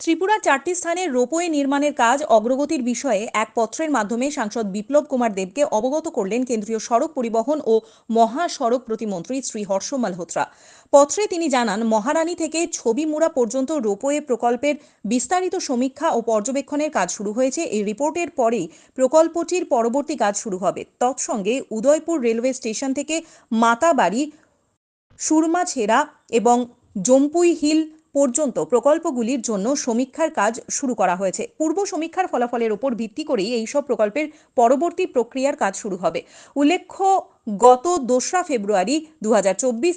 ত্রিপুরার চারটি স্থানে রোপওয়ে নির্মাণের কাজ অগ্রগতির বিষয়ে এক পত্রের মাধ্যমে সাংসদ বিপ্লব কুমার দেবকে অবগত করলেন কেন্দ্রীয় সড়ক পরিবহন ও মহাসড়ক প্রতিমন্ত্রী শ্রী হর্ষ মালহোত্রা পত্রে তিনি জানান, মহারানী থেকে ছবিমুড়া পর্যন্ত রোপওয়ে প্রকল্পের বিস্তারিত সমীক্ষা ও পর্যবেক্ষণের কাজ শুরু হয়েছে। এই রিপোর্টের পরেই প্রকল্পটির পরবর্তী কাজ শুরু হবে। তৎসঙ্গে উদয়পুর রেলওয়ে স্টেশন থেকে মাতাবাড়ি, সুরমাছেড়া এবং জম্পুই হিল পর্যন্ত প্রকল্পগুলির জন্য সমীক্ষার কাজ শুরু করা হয়েছে। পূর্ব সমীক্ষার ফলাফলের উপর ভিত্তি করেই এইসব প্রকল্পের পরবর্তী প্রক্রিয়ার কাজ শুরু হবে। উল্লেখ্য, গত দোসরা ফেব্রুয়ারি দু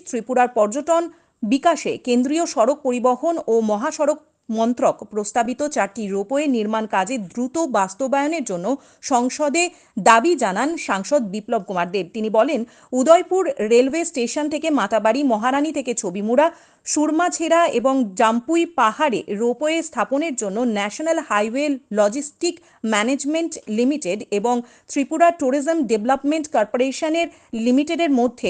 ত্রিপুরার পর্যটন বিকাশে কেন্দ্রীয় সড়ক পরিবহন ও মহাসড়ক মন্ত্রক প্রস্তাবিত চারটি রোপওয়ে নির্মাণ কাজে দ্রুত বাস্তবায়নের জন্য সংসদে দাবি জানান সাংসদ বিপ্লব কুমার দেব। তিনি বলেন, উদয়পুর রেলওয়ে স্টেশন থেকে মাতাবাড়ি, মহারানী থেকে ছবিমুড়া, সুরমাছেড়া এবং জাম্পুই পাহাড়ে রোপওয়ে স্থাপনের জন্য national highway logistic management limited এবং ত্রিপুরা ট্যুরিজম ডেভেলপমেন্ট কর্পোরেশনের লিমিটেডের মধ্যে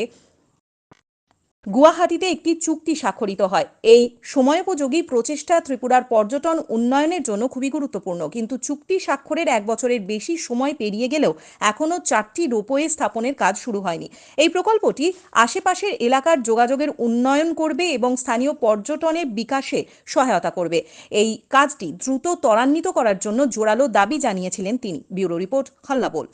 গুয়াহাটিতে একটি চুক্তি স্বাক্ষরিত হয়। এই সময়োপযোগী প্রচেষ্টা ত্রিপুরার পর্যটন উন্নয়নের জন্য খুবই গুরুত্বপূর্ণ। কিন্তু চুক্তি স্বাক্ষরের এক বছরের বেশি সময় পেরিয়ে গেলেও এখনও চারটি রোপওয়ে স্থাপনের কাজ শুরু হয়নি। এই প্রকল্পটি আশেপাশের এলাকার যোগাযোগের উন্নয়ন করবে এবং স্থানীয় পর্যটনের বিকাশে সহায়তা করবে। এই কাজটি দ্রুত ত্বরান্বিত করার জন্য জোরালো দাবি জানিয়েছিলেন তিনি। Bureau report হাল্লাবোল